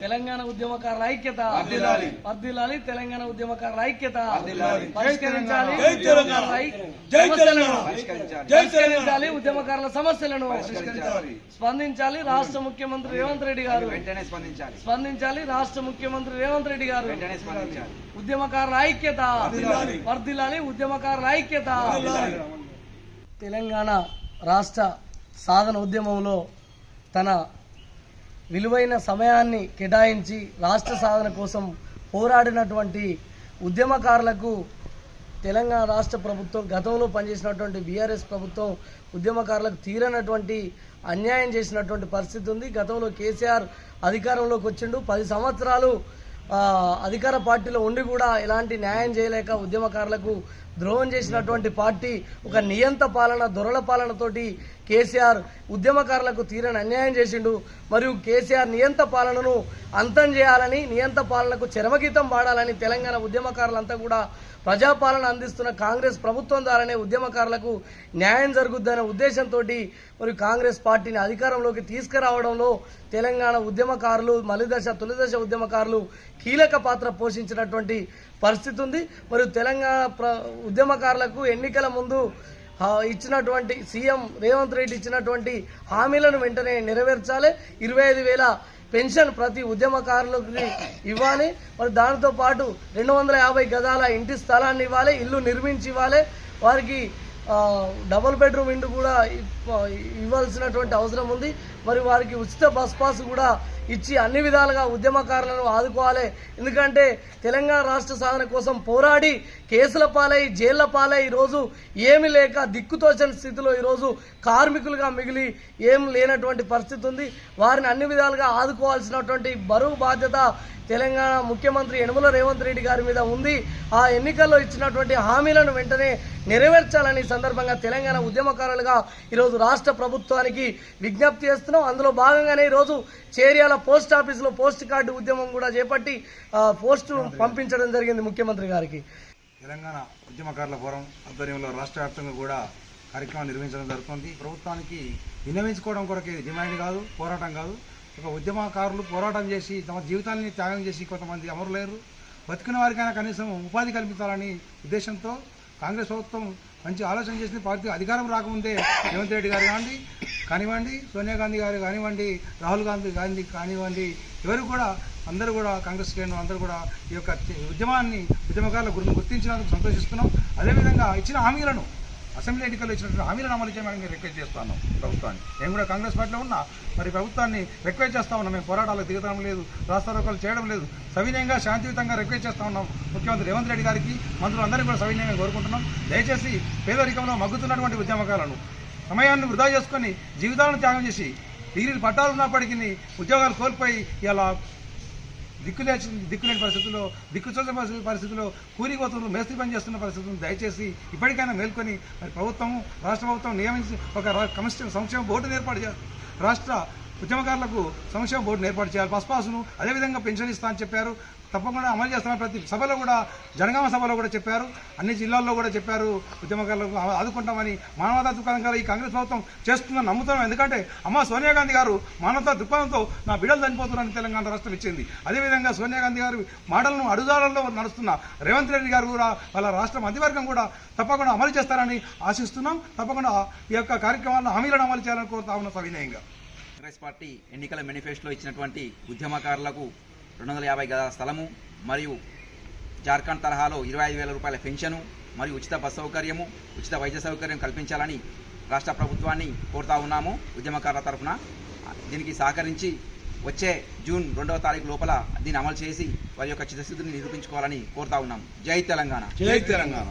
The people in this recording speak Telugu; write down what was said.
తెలంగాణ ఉద్యమకారుల ఐక్యత. వర్ధిల్లాలి తెలంగాణ ఉద్యమకారుల ఐక్యత. పరిష్కరించాలి. ఉద్యమకారుల సమస్యలను. స్పందించాలి. రాష్ట్ర ముఖ్యమంత్రి రేవంత్ రెడ్డి గారు. వెంటనే స్పందించాలి. స్పందించాలి. రాష్ట్ర ముఖ్యమంత్రి రేవంత్ రెడ్డి గారు. వెంటనే స్పందించాలి. ఉద్యమకారుల ఐక్యత. వర్ధిల్లాలి ఉద్యమకారుల ఐక్యత. తెలంగాణ రాష్ట్ర సాధన ఉద్యమంలో తన విలువైన సమయాన్ని కేటాయించి రాష్ట్ర సాధన కోసం పోరాడినటువంటి ఉద్యమకారులకు తెలంగాణ రాష్ట్ర ప్రభుత్వం గతంలో పనిచేసినటువంటి బీఆర్ఎస్ ప్రభుత్వం ఉద్యమకారులకు తీరనటువంటి అన్యాయం చేసినటువంటి పరిస్థితి ఉంది. గతంలో కేసీఆర్ అధికారంలోకి వచ్చిండు. పది సంవత్సరాలు అధికార పార్టీలో ఉండి కూడా ఎలాంటి న్యాయం చేయలేక ఉద్యమకారులకు ద్రోహం చేసినటువంటి పార్టీ ఒక నియంత పాలన దొరల పాలనతోటి కేసీఆర్ ఉద్యమకారులకు తీరని అన్యాయం చేసిండు. మరియు కేసీఆర్ నియంత పాలనను అంతం చేయాలని నియంత పాలనకు చరమగీతం పాడాలని తెలంగాణ ఉద్యమకారులంతా కూడా ప్రజాపాలన అందిస్తున్న కాంగ్రెస్ ప్రభుత్వం ద్వారానే ఉద్యమకారులకు న్యాయం జరుగుద్దనే ఉద్దేశంతో మరి కాంగ్రెస్ పార్టీని అధికారంలోకి తీసుకురావడంలో తెలంగాణ ఉద్యమకారులు మలిదశ తొలిదశ ఉద్యమకారులు కీలక పాత్ర పోషించినటువంటి పరిస్థితి ఉంది. మరియు తెలంగాణ ప్ర ఉద్యమకారులకు ఎన్నికల ముందు ఇచ్చినటువంటి సీఎం రేవంత్ రెడ్డి ఇచ్చినటువంటి హామీలను వెంటనే నెరవేర్చాలి. ఇరవై ఐదు వేల పెన్షన్ ప్రతి ఉద్యమకారులకి ఇవ్వాలి. మరి దానితో పాటు రెండు వందల యాభై గదాల ఇంటి స్థలాన్ని ఇవ్వాలి ఇల్లు నిర్మించి ఇవ్వాలి. వారికి డబుల్ బెడ్రూమ్ ఇండు కూడా ఇవ్వాల్సినటువంటి అవసరం ఉంది. మరి వారికి ఉచిత బస్ పాస్ కూడా ఇచ్చి అన్ని విధాలుగా ఉద్యమకారులను ఆదుకోవాలి. ఎందుకంటే తెలంగాణ రాష్ట్ర సాధన కోసం పోరాడి కేసుల పాలై జైళ్ళ పాలై ఈరోజు ఏమి లేక దిక్కుతోచని స్థితిలో ఈరోజు కార్మికులుగా మిగిలి ఏం లేనటువంటి పరిస్థితి ఉంది. వారిని అన్ని విధాలుగా ఆదుకోవాల్సినటువంటి బరువు బాధ్యత తెలంగాణ ముఖ్యమంత్రి యనమల రేవంత్ రెడ్డి గారి మీద ఉంది. ఆ ఎన్నికల్లో ఇచ్చినటువంటి హామీలను వెంటనే నెరవేర్చాలని సందర్భంగా తెలంగాణ ఉద్యమకారులుగా ఈరోజు రాష్ట్ర ప్రభుత్వానికి విజ్ఞప్తి చేస్తున్నాం. అందులో భాగంగానే ఈరోజు చేర్యాల పోస్ట్ ఆఫీసులో పోస్ట్ కార్డు ఉద్యమం కూడా చేపట్టి పోస్టు పంపించడం జరిగింది ముఖ్యమంత్రి గారికి. తెలంగాణ ఉద్యమకారుల ఫోరం ఆధ్వర్యంలో రాష్ట్ర వ్యాప్తంగా కూడా కార్యక్రమం నిర్వహించడం జరుగుతుంది. ప్రభుత్వానికి విన్నవించుకోవడం కొరకు డిమాండ్ కాదు పోరాటం కాదు. ఒక ఉద్యమకారులు పోరాటం చేసి తమ జీవితాన్ని త్యాగం చేసి కొంతమంది అమరులేరు బతికిన వారికైనా కనీసం ఉపాధి కల్పించాలని ఉద్దేశంతో కాంగ్రెస్ ప్రభుత్వం మంచి ఆలోచన చేసింది. పార్టీ అధికారం రాకముందే రేవంత్ రెడ్డి గారు కానివ్వండి కానివ్వండి సోనియా గాంధీ గారు కానివ్వండి రాహుల్ గాంధీ గాంధీ కానివ్వండి ఎవరు కూడా అందరూ కూడా కాంగ్రెస్ శ్రేణులు అందరూ కూడా ఈ యొక్క ఉద్యమాన్ని ఉద్యమకారుల గురించి గుర్తించినందుకు సంతోషిస్తున్నాం. అదేవిధంగా ఇచ్చిన హామీలను అసెంబ్లీ ఎన్నికల్లో ఇచ్చినటువంటి హామీలను అమలు చేయమని మేము రిక్వెస్ట్ చేస్తాను ప్రభుత్వాన్ని. నేను కూడా కాంగ్రెస్ పార్టీలో ఉన్నా మరి ప్రభుత్వాన్ని రిక్వెస్ట్ చేస్తా ఉన్నాం. మేము పోరాటాలకు దిగడం లేదు రాస్తారోకాలు చేయడం లేదు. సవినయంగా శాంతియుతంగా రిక్వెస్ట్ చేస్తా ఉన్నాం ముఖ్యమంత్రి రేవంత్ రెడ్డి గారికి. మంత్రులందరికీ కూడా సవినయంగా కోరుకుంటున్నాం. దయచేసి పేదరికంలో మగ్గుతున్నటువంటి ఉద్యమకాలను సమయాన్ని వృధా చేసుకొని జీవితాలను త్యాగం చేసి డిగ్రీలు పట్టాలు ఉన్నప్పటికీ ఉద్యోగాలు కోల్పోయి ఇలా దిక్కులేచి దిక్కులేని పరిస్థితుల్లో దిక్కుచోచని పరిస్థితి పరిస్థితుల్లో కూలిపోతున్నారు మేస్త్రి పని చేస్తున్న పరిస్థితులను దయచేసి ఇప్పటికైనా మేల్కొని మరి ప్రభుత్వం రాష్ట్ర ప్రభుత్వం నియమించి ఒక కమిషన్ సంక్షేమ బోర్డును ఏర్పాటు చేస్తుంది రాష్ట్ర ఉద్యమకారులకు సంక్షేమ బోర్డును ఏర్పాటు చేయాలి. పసుపాసును అదేవిధంగా పెన్షన్ ఇస్తా అని చెప్పారు. తప్పకుండా అమలు చేస్తామని ప్రతి సభలో కూడా జనగామ సభలో కూడా చెప్పారు. అన్ని జిల్లాల్లో కూడా చెప్పారు ఉద్యమకారులకు ఆదుకుంటామని మానవతా దృక్పథంగా ఈ కాంగ్రెస్ ప్రభుత్వం చేస్తుందని నమ్ముతున్నాం. ఎందుకంటే అమ్మ సోనియా గాంధీ గారు మానవతా దృక్పథంతో నా బిడ్డలు చనిపోతున్నారని తెలంగాణ రాష్ట్రం ఇచ్చింది. అదేవిధంగా సోనియా గాంధీ గారు మాటలను అడుగుదారుల్లో నడుస్తున్న రేవంత్ రెడ్డి గారు కూడా వాళ్ళ రాష్ట్ర మంత్రివర్గం కూడా తప్పకుండా అమలు చేస్తారని ఆశిస్తున్నాం. తప్పకుండా ఈ యొక్క కార్యక్రమాలను హామీలను అమలు చేయాలని కోరుతా ఉన్న సవినయంగా. కాంగ్రెస్ పార్టీ ఎన్నికల మేనిఫెస్టోలో ఇచ్చినటువంటి ఉద్యమకారులకు రెండు వందల యాభై గదాల స్థలము మరియు జార్ఖండ్ తరహాలో ఇరవై ఐదు వేల రూపాయల పెన్షను మరియు ఉచిత బస్ సౌకర్యము ఉచిత వైద్య సౌకర్యం కల్పించాలని రాష్ట్ర ప్రభుత్వాన్ని కోరుతా ఉన్నాము. ఉద్యమకారుల తరఫున దీనికి సహకరించి వచ్చే జూన్ రెండవ తారీఖు లోపల దీన్ని అమలు చేసి వారి యొక్క చిత్తశుద్ధిని నిరూపించుకోవాలని కోరుతా ఉన్నాం జై తెలంగాణ. జై తెలంగాణ.